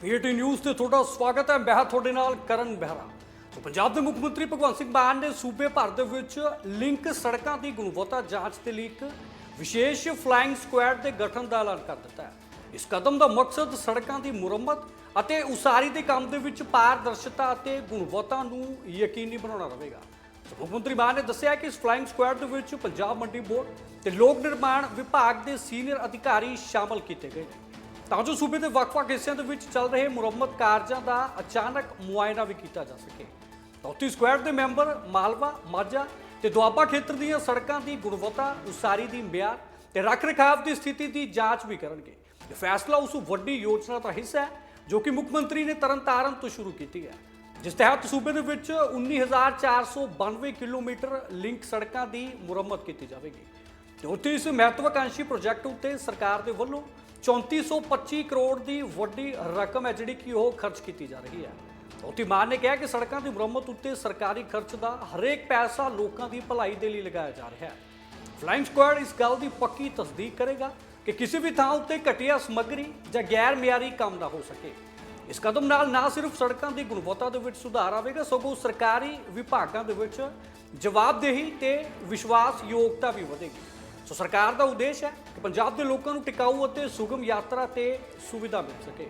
PT news ਤੇ ਤੁਹਾਡਾ ਸਵਾਗਤ ਹੈ। ਮੈਂ ਤੁਹਾਡੇ ਨਾਲ ਕਰਨ ਬਹਿਰਾ। ਸੋ ਪੰਜਾਬ ਦੇ ਮੁੱਖ ਮੰਤਰੀ ਭਗਵੰਤ ਸਿੰਘ ਮਾਨ ਨੇ ਸੂਬੇ ਭਰ ਦੇ ਵਿੱਚ ਲਿੰਕ ਸੜਕਾਂ ਦੀ ਗੁਣਵੱਤਾ ਜਾਂਚ ਦੇ ਲਈ ਇੱਕ ਵਿਸ਼ੇਸ਼ ਫਲਾਈਂਗ ਸਕੁਐਡ ਦੇ ਗਠਨ ਦਾ ਐਲਾਨ ਕਰ ਦਿੱਤਾ ਹੈ। ਇਸ ਕਦਮ ਦਾ ਮਕਸਦ ਸੜਕਾਂ ਦੀ ਮੁਰੰਮਤ ਅਤੇ ਉਸਾਰੀ ਦੇ ਕੰਮ ਦੇ ਵਿੱਚ ਪਾਰਦਰਸ਼ਤਾ ਅਤੇ ਗੁਣਵੱਤਾ ਨੂੰ ਯਕੀਨੀ ਬਣਾਉਣਾ ਰਹੇਗਾ। ਸੋ ਮੁੱਖ ਮੰਤਰੀ ਮਾਨ ਨੇ ਦੱਸਿਆ ਕਿ ਇਸ ਫਲਾਈਂਗ ਸਕੁਐਡ ਦੇ ਵਿੱਚ ਪੰਜਾਬ ਮੰਡੀ ਬੋਰਡ ਤੇ ਲੋਕ ਨਿਰਮਾਣ ਵਿਭਾਗ ਦੇ ਸੀਨੀਅਰ ਅਧਿਕਾਰੀ ਸ਼ਾਮਲ ਕੀਤੇ ਗਏ ਨੇ। ਤਾਂ ਜੋ ਸੂਬੇ ਦੇ ਵੱਖ-ਵੱਖ ਹਿੱਸਿਆਂ ਦੇ ਵਿੱਚ ਚੱਲ ਰਹੇ ਮੁਰੰਮਤ ਕਾਰਜਾਂ ਦਾ ਅਚਾਨਕ ਮੁਆਇਨਾ ਵੀ ਕੀਤਾ ਜਾ ਸਕੇ। ਧੌਤੀ ਸਕੁਐਡ ਦੇ ਮੈਂਬਰ ਮਾਲਵਾ, ਮਾਝਾ ਤੇ ਦੁਆਬਾ ਖੇਤਰ ਦੀਆਂ ਸੜਕਾਂ ਦੀ ਗੁਣਵੱਤਾ, ਉਸਾਰੀ ਦੀ ਮਿਆਰ ਤੇ ਰੱਖ-ਰਖਾਵ ਦੀ ਸਥਿਤੀ ਦੀ ਜਾਂਚ ਵੀ ਕਰਨਗੇ। ਇਹ ਫੈਸਲਾ ਉਸ ਵੱਡੀ ਯੋਜਨਾ ਦਾ ਹਿੱਸਾ ਹੈ, ਜੋ ਕਿ ਮੁੱਖ ਮੰਤਰੀ ਨੇ ਤਰਨਤਾਰਨ ਤੋਂ ਸ਼ੁਰੂ ਕੀਤੀ ਹੈ। ਜਿਸ ਤਹਿਤ ਸੂਬੇ ਦੇ ਵਿੱਚ 19492 ਕਿਲੋਮੀਟਰ ਲਿੰਕ ਸੜਕਾਂ ਦੀ ਮੁਰੰਮਤ ਕੀਤੀ ਜਾਵੇਗੀ। ਤੇ ਉੱਥੇ ਇਸ ਮਹੱਤਵਾਕਾਂਸ਼ੀ ਪ੍ਰੋਜੈਕਟ ਉੱਤੇ ਸਰਕਾਰ ਦੇ ਵੱਲੋਂ 3425 ਕਰੋੜ ਦੀ ਵੱਡੀ ਰਕਮ ਹੈ ਜਿਹੜੀ ਕਿ ਉਹ ਖਰਚ ਕੀਤੀ ਜਾ ਰਹੀ ਹੈ। ਉੱਥੇ ਮਾਨ ਨੇ ਕਿਹਾ ਕਿ ਸੜਕਾਂ ਦੀ ਮੁਰੰਮਤ ਉੱਤੇ ਸਰਕਾਰੀ ਖਰਚ ਦਾ ਹਰੇਕ ਪੈਸਾ ਲੋਕਾਂ ਦੀ ਭਲਾਈ ਦੇ ਲਈ ਲਗਾਇਆ ਜਾ ਰਿਹਾ ਹੈ। ਫਲਾਈਂਗ ਸਕੁਐਡ ਇਸ ਗੱਲ ਦੀ ਪੱਕੀ ਤਸਦੀਕ ਕਰੇਗਾ ਕਿ ਕਿਸੇ ਵੀ ਥਾਂ ਉੱਤੇ ਘਟੀਆ ਸਮੱਗਰੀ ਜਾਂ ਗੈਰ ਮਿਆਰੀ ਕੰਮ ਨਾ ਹੋ ਸਕੇ। ਇਸ ਕਦਮ ਨਾਲ ਨਾ ਸਿਰਫ ਸੜਕਾਂ ਦੀ ਗੁਣਵੱਤਾ ਦੇ ਵਿੱਚ ਸੁਧਾਰ ਆਵੇਗਾ, ਸਗੋਂ ਸਰਕਾਰੀ ਵਿਭਾਗਾਂ ਦੇ ਵਿੱਚ ਜਵਾਬਦੇਹੀ ਤੇ ਵਿਸ਼ਵਾਸਯੋਗਤਾ ਵੀ ਵਧੇਗੀ। ਸੋ ਸਰਕਾਰ ਦਾ ਉਦੇਸ਼ ਹੈ ਕਿ ਪੰਜਾਬ ਦੇ ਲੋਕਾਂ ਨੂੰ ਟਿਕਾਊ ਅਤੇ ਸੁਗਮ ਯਾਤਰਾ ਤੇ ਸੁਵਿਧਾ ਮਿਲ ਸਕੇ।